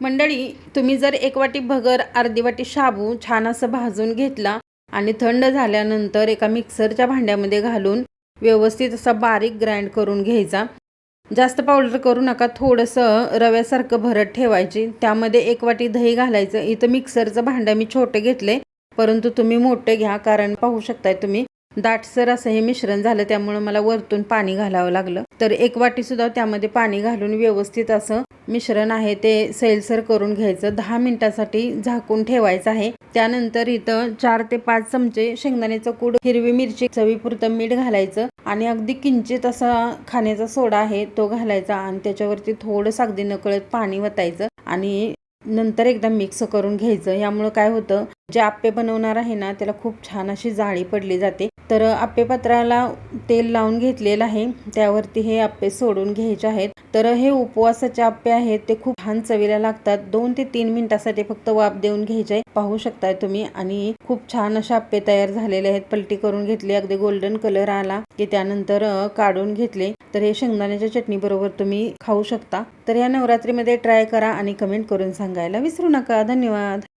मंडळी तुम्ही जर एक वाटी भगर अर्धी वाटी शाबू छान असं भाजून घेतला आणि थंड झाल्यानंतर एका मिक्सरच्या भांड्यामध्ये घालून व्यवस्थित असा बारीक ग्राइंड करून घ्यायचा. जास्त पावडर करू नका थोडंसं रव्यासारखं भरत ठेवायची. त्यामध्ये एक वाटी दही घालायचं. इथं मिक्सरचं भांडं मी छोटं घेतले परंतु तुम्ही मोठे घ्या कारण पाहू शकताय तुम्ही दाटसर असं हे मिश्रण झालं त्यामुळं मला वरतून पाणी घालावं लागलं. तर एक वाटी सुद्धा त्यामध्ये पाणी घालून व्यवस्थित असं मिश्रण आहे ते सैलसर करून घ्यायचं. दहा मिनिटासाठी झाकून ठेवायचं आहे. त्यानंतर इथं चार ते पाच चमचे शेंगदाण्याचं कूड हिरवी मिरची चवीपुरतं मीठ घालायचं आणि अगदी किंचित असा खाण्याचा सोडा आहे तो घालायचा आणि त्याच्यावरती थोडंसं अगदी नकळत पाणी वतायचं आणि नंतर एकदा मिक्स करून घ्यायचं. यामुळं काय होतं जे आप्पे बनवणार आहे ना त्याला खूप छान अशी जाळी पडली जाते. तर आप्पेपात्राला तेल लावून घेतलेलं आहे. त्यावरती हे आप्पे सोडून घ्यायचे आहेत. तर हे उपवासाचे आप्पे आहेत. ते खूप छान चवीला लागतात. दोन ते तीन मिनिटासाठी फक्त वाफ देऊन घ्यायचे. पाहू शकताय तुम्ही. आणि खूप छान असे आप्पे तयार झालेले आहेत. पलटी करून घेतली. अगदी गोल्डन कलर आला की त्यानंतर काढून घेतले. तर हे शेंगदाण्याच्या चटणी बरोबर तुम्ही खाऊ शकता. तर या नवरात्रीमध्ये ट्राय करा आणि कमेंट करून सांगायला विसरू नका. धन्यवाद.